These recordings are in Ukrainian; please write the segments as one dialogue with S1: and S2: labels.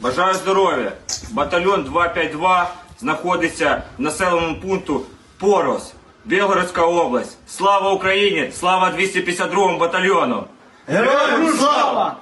S1: Бажаю здоров'я. Батальйон 252 знаходиться в населеному пункту Порос, Білгородська область. Слава Україні! Слава 252 батальйону!
S2: Героям слава!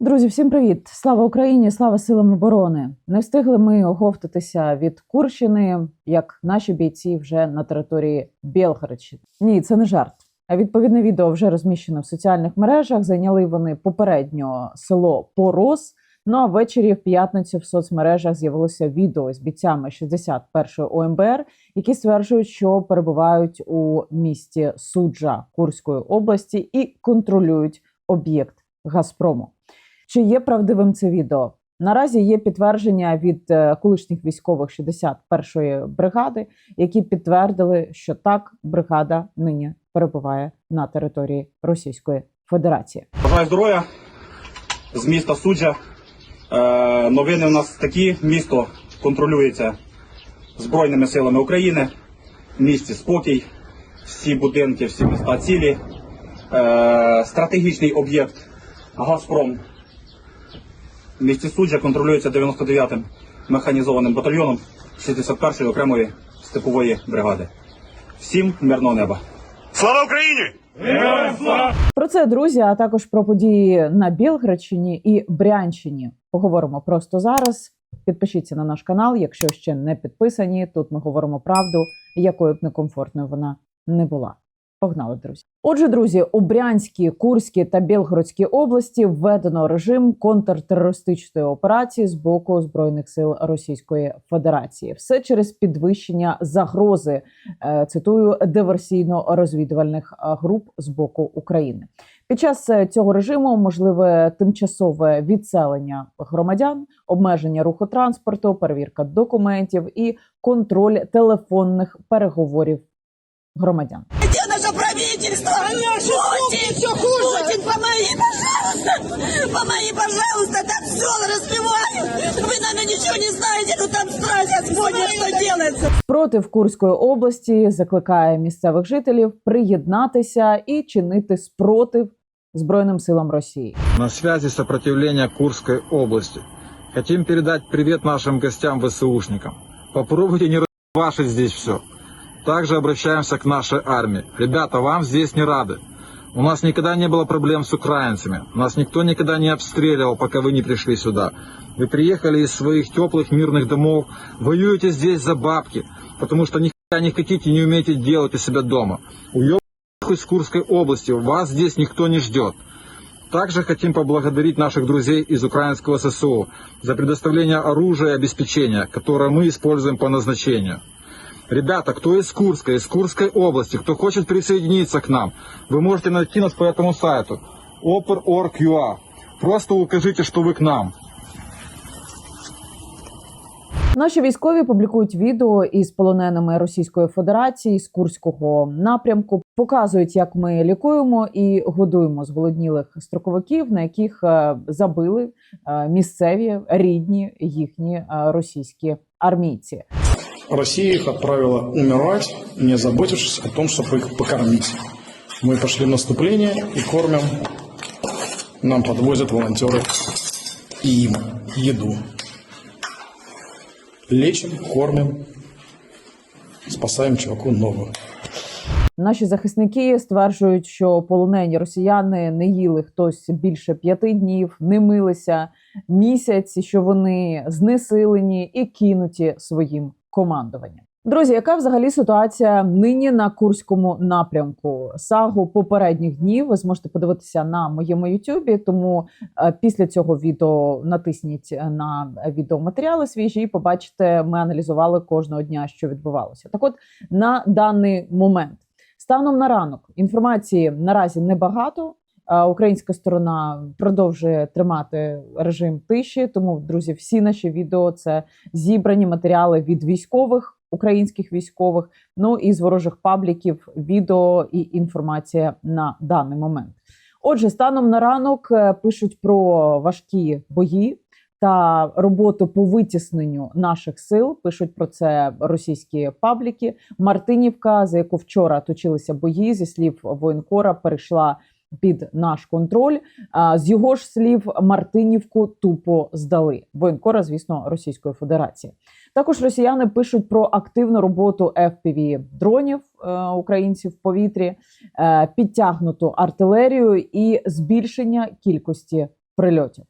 S3: Друзі, всім привіт! Слава Україні! Слава силам оборони! Не встигли ми оговтатися від Курщини, як наші бійці вже на території Білгородщини. Ні, це не жарт. А відповідне відео вже розміщено в соціальних мережах. Зайняли вони попередньо село Порос. Ну а ввечері в п'ятницю в соцмережах з'явилося відео з бійцями 61-ї ОМБР, які стверджують, що перебувають у місті Суджа Курської області і контролюють об'єкт Газпрому. Чи є правдивим це відео? Наразі є підтвердження від е, колишніх військових 61-ї бригади, які підтвердили, що так бригада нині перебуває на території Російської Федерації.
S4: Бажаю здоров'я з міста Суджа. Е, новини у нас такі. Місто контролюється Збройними силами України. В місті спокій, всі будинки, всі міста цілі. Е, стратегічний об'єкт Газпром в місті Суджа контролюється 99-м механізованим батальйоном 61-ї окремої степової бригади. Всім мирного неба!
S2: Слава Україні!
S3: Про це друзі, а також про події на Білградщині і Брянщині. Поговоримо просто зараз. Підпишіться на наш канал, якщо ще не підписані. Тут ми говоримо правду, якою б некомфортною вона не була. Погнали, друзі. Отже, друзі, у Брянській, Курській та Білгородській області введено режим контртерористичної операції з боку збройних сил Російської Федерації. Все через підвищення загрози е, цитую диверсійно-розвідувальних е, груп з боку України. Під час е, цього режиму можливе тимчасове відселення громадян, обмеження руху транспорту, перевірка документів і контроль телефонних переговорів громадян.
S5: Правительство? Путин, все хуже. Путин, помоги, пожалуйста. Помоги, пожалуйста. Там все разбивают. Вы, наверное, ничего не знаете, но там страх Господня, что делается.
S3: Спротив Курської області закликає місцевих жителів приєднатися і чинити спротив збройним силам Росії.
S6: На связи сопротивления Курской области. Хотим передать привет нашим гостям ВСУшникам. Попробуйте не вашить здесь все. Также обращаемся к нашей армии. Ребята, вам здесь не рады. У нас никогда не было проблем с украинцами. Нас никто никогда не обстреливал, пока вы не пришли сюда. Вы приехали из своих теплых мирных домов, воюете здесь за бабки, потому что нихуя не хотите, не умеете делать у себя дома. Уебывайте из Курской области, вас здесь никто не ждет. Также хотим поблагодарить наших друзей из украинского ССО за предоставление оружия и обеспечения, которое мы используем по назначению. Ребята, кто из Курска, из Курской области, кто хочет присоединиться к нам, вы можете найти нас по этому сайту oper.org.ua. Просто укажите, что вы к нам.
S3: Наші військові публікують відео із полоненими Російської Федерації з Курського напрямку, показують, як ми лікуємо і годуємо зголоднілих строковиків, на яких е, забили е, місцеві рідні їхні е, російські армійці.
S7: Россия их отправила умирать, не заботившись о том, чтобы их покормить. Мы пошли в наступление и кормим. Нам подвозят волонтеры им еду. Лечим, кормим, спасаем чуваку ногу.
S3: Наші захисники стверджують, що полонені росіяни не їли хтось більше п'яти днів, не милися місяць, і що вони знесилені і кинуті своїм командуванням. Друзі, яка взагалі ситуація нині на курському напрямку? Сагу попередніх днів ви зможете подивитися на моєму Ютубі. Тому е, після цього відео натисніть на відеоматеріали свіжі і побачите, ми аналізували кожного дня, що відбувалося. Так, от на даний момент станом на ранок інформації наразі небагато. Українська сторона продовжує тримати режим тиші. Тому, друзі, всі наші відео це зібрані матеріали від військових, українських військових, ну і з ворожих пабліків, відео і інформація на даний момент. Отже, станом на ранок е, пишуть про важкі бої. Та роботу по витісненню наших сил пишуть про це російські пабліки. Мартинівка, за яку вчора точилися бої, зі слів воєнкора, перейшла під наш контроль. З його ж слів, Мартинівку тупо здали. Воєнкора, звісно, Російської Федерації. Також росіяни пишуть про активну роботу fpv дронів е, українців в повітрі, е, підтягнуту артилерію і збільшення кількості прильотів.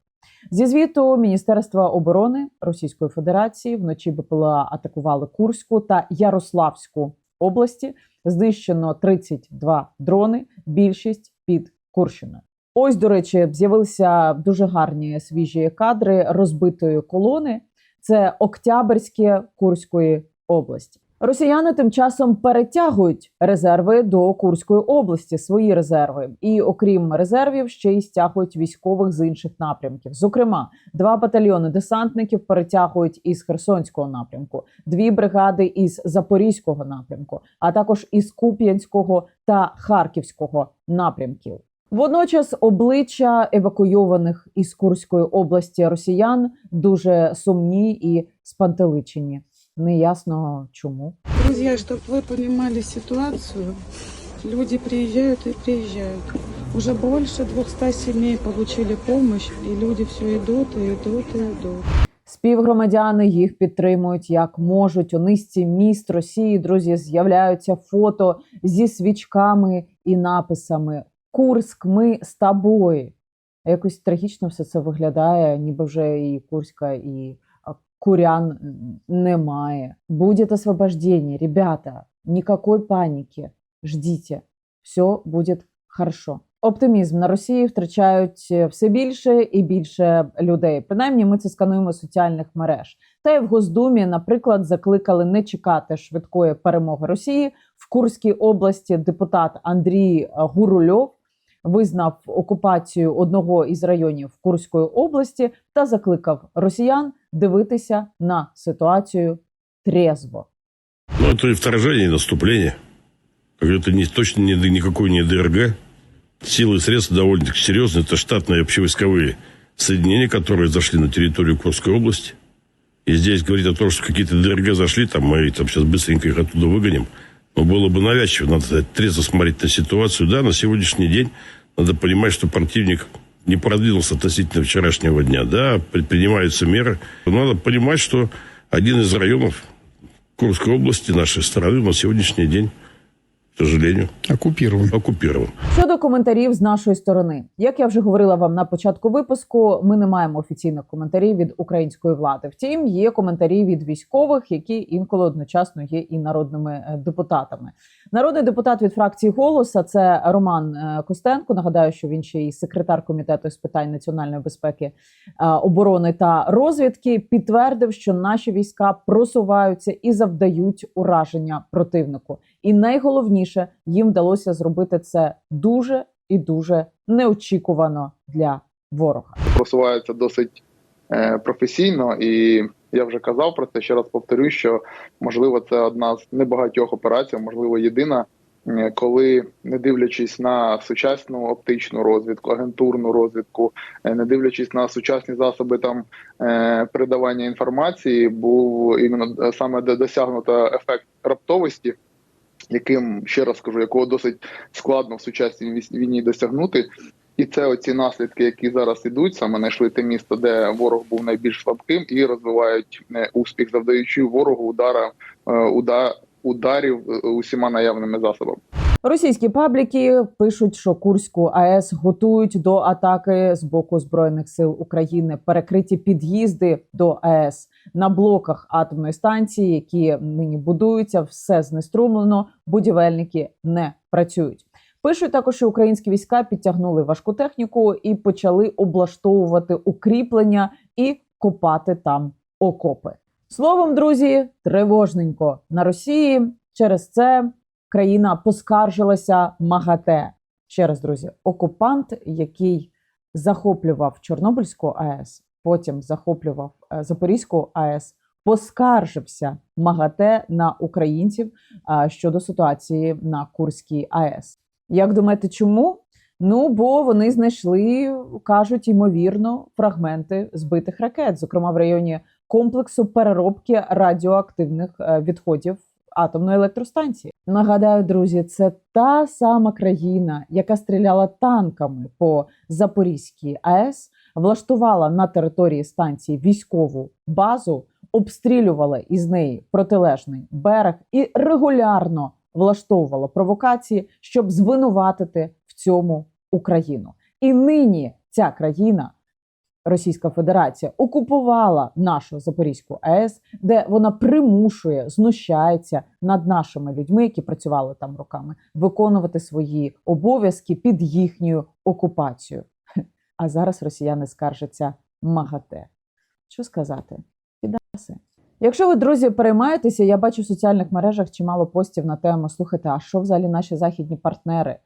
S3: Зі звіту Міністерства оборони Російської Федерації вночі БПЛА атакували Курську та Ярославську області. Знищено 32 дрони, більшість під Курщиною. Ось, до речі, з'явилися дуже гарні свіжі кадри розбитої колони. Це Октябрьське Курської області. Росіяни тим часом перетягують резерви до Курської області, свої резерви, і окрім резервів, ще й стягують військових з інших напрямків. Зокрема, два батальйони десантників перетягують із Херсонського напрямку, дві бригади із Запорізького напрямку, а також із Куп'янського та Харківського напрямків. Водночас обличчя евакуйованих із Курської області росіян дуже сумні і спантеличені. Неясно чому.
S8: Друзья, чтобы вы понимали ситуацию, люди приезжают и приезжают. Уже больше 200 семей получили помощь, и люди все идут и идут и идут.
S3: Співгромадяни їх підтримують як можуть. У низці міст Росії, друзі, з'являються фото зі свічками і написами Курск, ми з тобою. Якось трагічно все це виглядає, ніби вже і Курська, і курян немає. Будет освобождение, ребята. Никакой паніки. Ждіть. Все буде хорошо. Оптимізм на Росії втрачають е, все більше і більше людей. Принаймні, ми це скануємо з соціальних мереж. Та й в Госдумі, наприклад, закликали не чекати швидкої перемоги Росії в Курській області. Депутат Андрій е, Гурульов визнав окупацію одного із районів Курської області та закликав росіян дивитися на ситуацію трезво.
S9: Ну, это и вторжение, и наступление. Это не, точно не, никакой не ДРГ. Силы и средства довольно-таки серьезные. Это штатные общевойсковые соединения, которые зашли на территорию Курской области. И здесь говорить о том, что какие-то ДРГ зашли, там мы там сейчас быстренько их оттуда выгоним. Но было бы навязчиво. Надо трезво смотреть на ситуацию. Да, на сегодняшний день надо понимать, что противник не продвинулся относительно вчерашнего дня. Да, предпринимаются меры. Но надо понимать, что один из районов Курской области нашей страны на сегодняшний день, к сожалению,
S7: Оккупирован.
S9: оккупирован.
S3: Щодо коментарів з нашої сторони, як я вже говорила вам на початку випуску, ми не маємо офіційних коментарів від української влади. Втім, є коментарі від військових, які інколи одночасно є і народними е, депутатами. Народний депутат від фракції голоса це Роман е, Костенко. Нагадаю, що він ще й секретар комітету з питань національної безпеки, е, оборони та розвідки. Підтвердив, що наші війська просуваються і завдають ураження противнику. І найголовніше їм вдалося зробити це дуже і дуже неочікувано для ворога.
S10: просувається досить е, професійно, і я вже казав про це. Ще раз повторю, що можливо це одна з небагатьох операцій, можливо, єдина, коли не дивлячись на сучасну оптичну розвідку, агентурну розвідку, е, не дивлячись на сучасні засоби там е, передавання інформації, був іменно е, саме досягнуто ефект раптовості. Яким ще раз кажу, якого досить складно в сучасній війні досягнути, і це оці наслідки, які зараз ідуть, саме знайшли те місто, де ворог був найбільш слабким, і розвивають е, успіх, завдаючи ворогу удара е, уда, ударів е, усіма наявними засобами.
S3: Російські пабліки пишуть, що Курську АЕС готують до атаки з боку збройних сил України. Перекриті під'їзди до АЕС на блоках атомної станції, які нині будуються, все знеструмлено. Будівельники не працюють. Пишуть також, що українські війська підтягнули важку техніку і почали облаштовувати укріплення і копати там окопи. Словом, друзі, тривожненько на Росії. Через це країна поскаржилася МАГАТЕ. Ще раз, друзі, окупант, який захоплював Чорнобильську АЕС, потім захоплював е, Запорізьку АЕС, поскаржився МАГАТЕ на українців щодо ситуації на Курській АЕС. Як думаєте, чому? Ну, бо вони знайшли, кажуть, ймовірно, фрагменти збитих ракет, зокрема в районі комплексу переробки радіоактивних е, відходів атомної електростанції. Нагадаю, друзі, це та сама країна, яка стріляла танками по Запорізькій АЕС, влаштувала на території станції військову базу, обстрілювала із неї протилежний берег і регулярно влаштовувала провокації, щоб звинуватити в цьому Україну. І нині ця країна. Російська Федерація окупувала нашу Запорізьку АЕС, де вона примушує, знущається над нашими людьми, які працювали там роками, виконувати свої обов'язки під їхньою окупацією. А зараз росіяни скаржаться МАГАТЕ. Що сказати? Підаси. Якщо ви, друзі, переймаєтеся, я бачу в соціальних мережах чимало постів на тему: слухайте, а що взагалі наші західні партнери?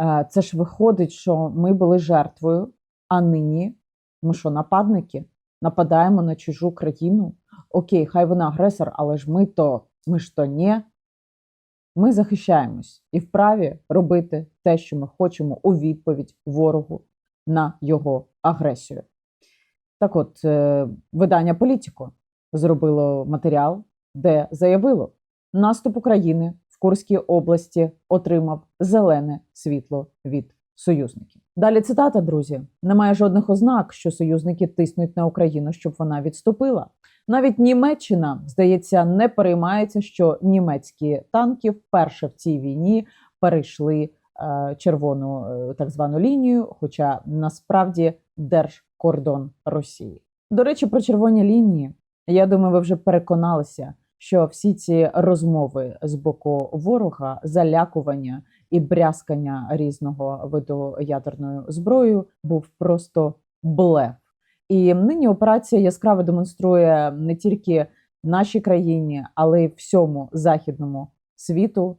S3: Е, Це ж виходить, що ми були жертвою, а нині ми що, нападники? Нападаємо на чужу країну? Окей, хай вона агресор, але ж ми то ми ж то ні. Ми захищаємось і вправі робити те, що ми хочемо у відповідь ворогу на його агресію. Так от, е, видання Політіко зробило матеріал, де заявило, наступ України в Курській області отримав зелене світло від союзників. Далі цитата, друзі: немає жодних ознак, що союзники тиснуть на Україну, щоб вона відступила. Навіть Німеччина, здається, не переймається, що німецькі танки вперше в цій війні перейшли е, червону е, так звану лінію, хоча насправді держкордон Росії. До речі, про червоні лінії. Я думаю, ви вже переконалися, що всі ці розмови з боку ворога, залякування і брязкання різного виду ядерною зброєю був просто блеф. І нині операція яскраво демонструє не тільки нашій країні, але й всьому західному світу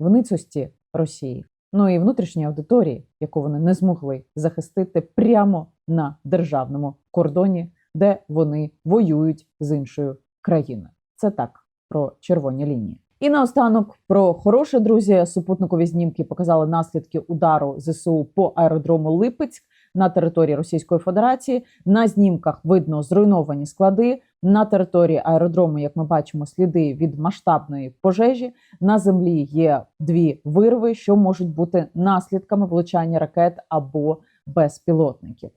S3: в ницості Росії. Ну і внутрішній аудиторії, яку вони не змогли захистити прямо на державному кордоні, де вони воюють з іншою країною. Це так про червоні лінії. І наостанок про хороше друзі. Супутникові знімки показали наслідки удару ЗСУ по аеродрому Липецьк на території Російської Федерації. На знімках видно зруйновані склади. На території аеродрому, як ми бачимо, сліди від масштабної пожежі. На землі є дві вирви, що можуть бути наслідками влучання ракет або безпілотників.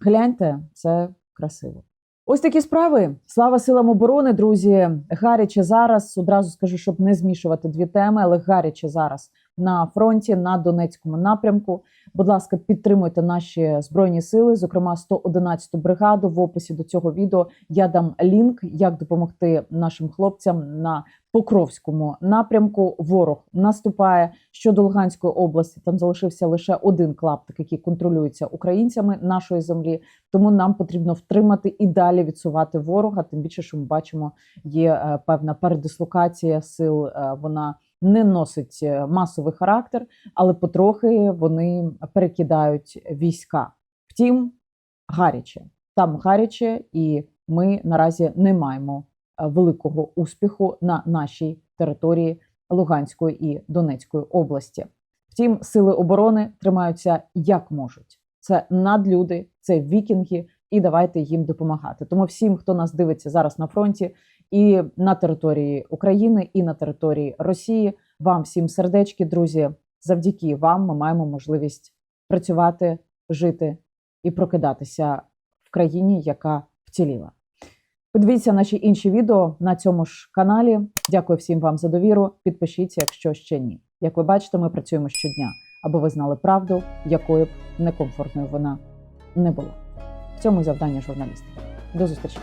S3: Гляньте, це красиво. Ось такі справи. Слава силам оборони, друзі. Гаряче зараз. Одразу скажу, щоб не змішувати дві теми, але гаряче зараз на фронті на Донецькому напрямку. Будь ласка, підтримуйте наші збройні сили, зокрема 111-ту бригаду. В описі до цього відео я дам лінк, як допомогти нашим хлопцям на Покровському напрямку. Ворог наступає щодо Луганської області. Там залишився лише один клаптик, який контролюється українцями нашої землі. Тому нам потрібно втримати і далі відсувати ворога. Тим більше, що ми бачимо, є е, певна передислокація сил. е, Вона не носить е, масовий характер, але потрохи вони перекидають війська. Втім, гаряче там гаряче, і ми наразі не маємо е, великого успіху на нашій території Луганської і Донецької області. Втім, сили оборони тримаються як можуть. Це надлюди, це вікінги, і давайте їм допомагати. Тому всім, хто нас дивиться зараз на фронті, і на території України, і на території Росії, вам всім сердечки, друзі. Завдяки вам ми маємо можливість працювати, жити і прокидатися в країні, яка вціліла. Подивіться наші інші відео на цьому ж каналі. Дякую всім вам за довіру. Підпишіться, якщо ще ні. Як ви бачите, ми працюємо щодня, аби ви знали правду, якою б некомфортною вона не була. В цьому завдання журналістів. До зустрічі.